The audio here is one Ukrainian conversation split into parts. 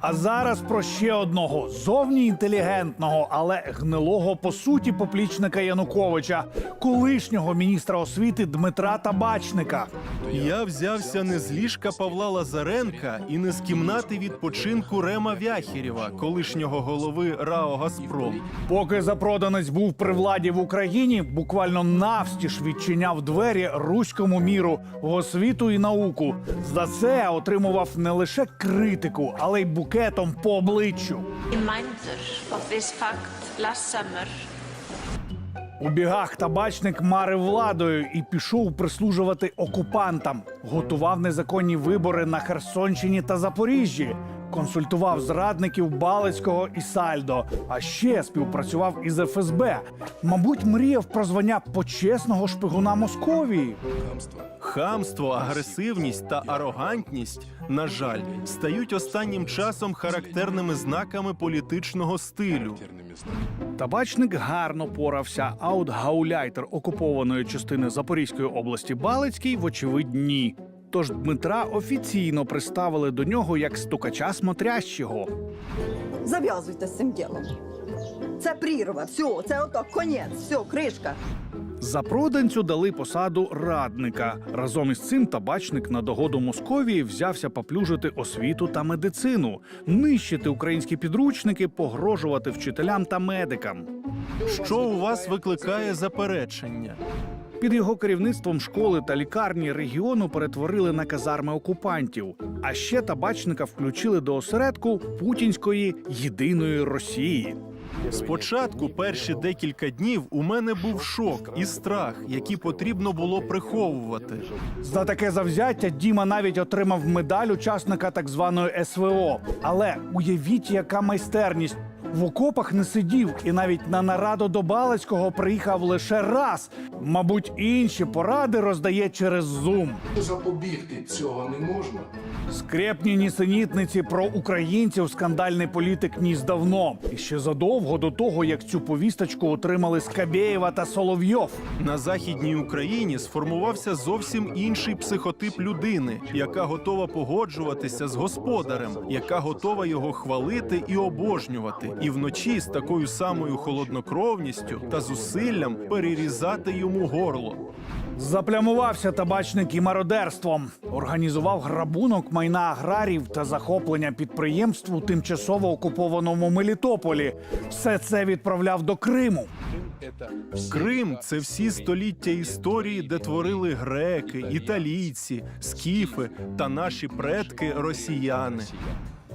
А зараз про ще одного зовні інтелігентного, але гнилого по суті поплічника Януковича, колишнього міністра освіти Дмитра Табачника. Я взявся не з ліжка Павла Лазаренка і не з кімнати відпочинку Рема Вяхірєва, колишнього голови РАО Газпром. Поки запроданець був при владі в Україні, буквально навстіж відчиняв двері руському міру в освіту і науку. За це отримував не лише критику, але й букетом по обличчю. У бігах табачник марив владою і пішов прислужувати окупантам, готував незаконні вибори на Херсонщині та Запоріжжі, консультував зрадників Балицького і Сальдо, а ще співпрацював із ФСБ. Мабуть, мріяв про звання почесного шпигуна Московії. Хамство, агресивність та арогантність, на жаль, стають останнім часом характерними знаками політичного стилю. Табачник гарно порався, а от гауляйтер окупованої частини Запорізької області Балицький, вочевидь, ні. Тож Дмитра офіційно приставили до нього як стукача смотрящого. Зав'язуйте з цим ділом. Це прірва, все, це ото конець, все, кришка. Запроданцю дали посаду радника. Разом із цим табачник на догоду Московії взявся поплюжити освіту та медицину, нищити українські підручники, погрожувати вчителям та медикам. Що у вас викликає заперечення? Під його керівництвом школи та лікарні регіону перетворили на казарми окупантів. А ще табачника включили до осередку путінської єдиної Росії. Спочатку, перші декілька днів, у мене був шок і страх, які потрібно було приховувати. За таке завзяття Діма навіть отримав медаль учасника так званої СВО. Але уявіть, яка майстерність. В окопах не сидів і навіть на нараду до Балицького приїхав лише раз. Мабуть, інші поради роздає через Zoom. Запобігти цього не можна. Скрепні нісенітниці про українців скандальний політик ніс давно. І ще задовго до того, як цю повісточку отримали Скабєєва та Соловйов. На західній Україні сформувався зовсім інший психотип людини, яка готова погоджуватися з господарем, яка готова його хвалити і обожнювати, і вночі з такою самою холоднокровністю та зусиллям перерізати йому горло. Заплямувався табачник і мародерством, організував грабунок майна аграрів та захоплення підприємств у тимчасово окупованому Мелітополі. Все це відправляв до Криму. Крим це всі століття історії, де творили греки, італійці, скіфи та наші предки росіяни.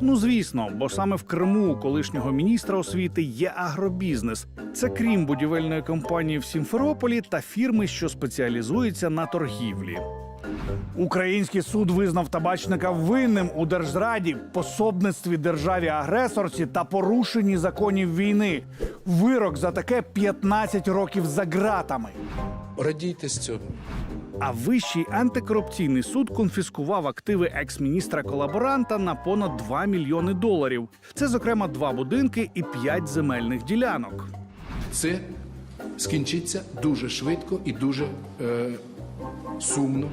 Ну звісно, бо саме в Криму у колишнього міністра освіти є агробізнес. Це крім будівельної компанії в Сімферополі та фірми, що спеціалізується на торгівлі. Український суд визнав табачника винним у держзраді, пособництві державі агресорці та порушенні законів війни. Вирок за таке 15 років за ґратами. Радійте з цього. А вищий антикорупційний суд конфіскував активи екс-міністра колаборанта на понад 2 мільйони доларів. Це, зокрема, два будинки і п'ять земельних ділянок. Це скінчиться дуже швидко і дуже е, сумно.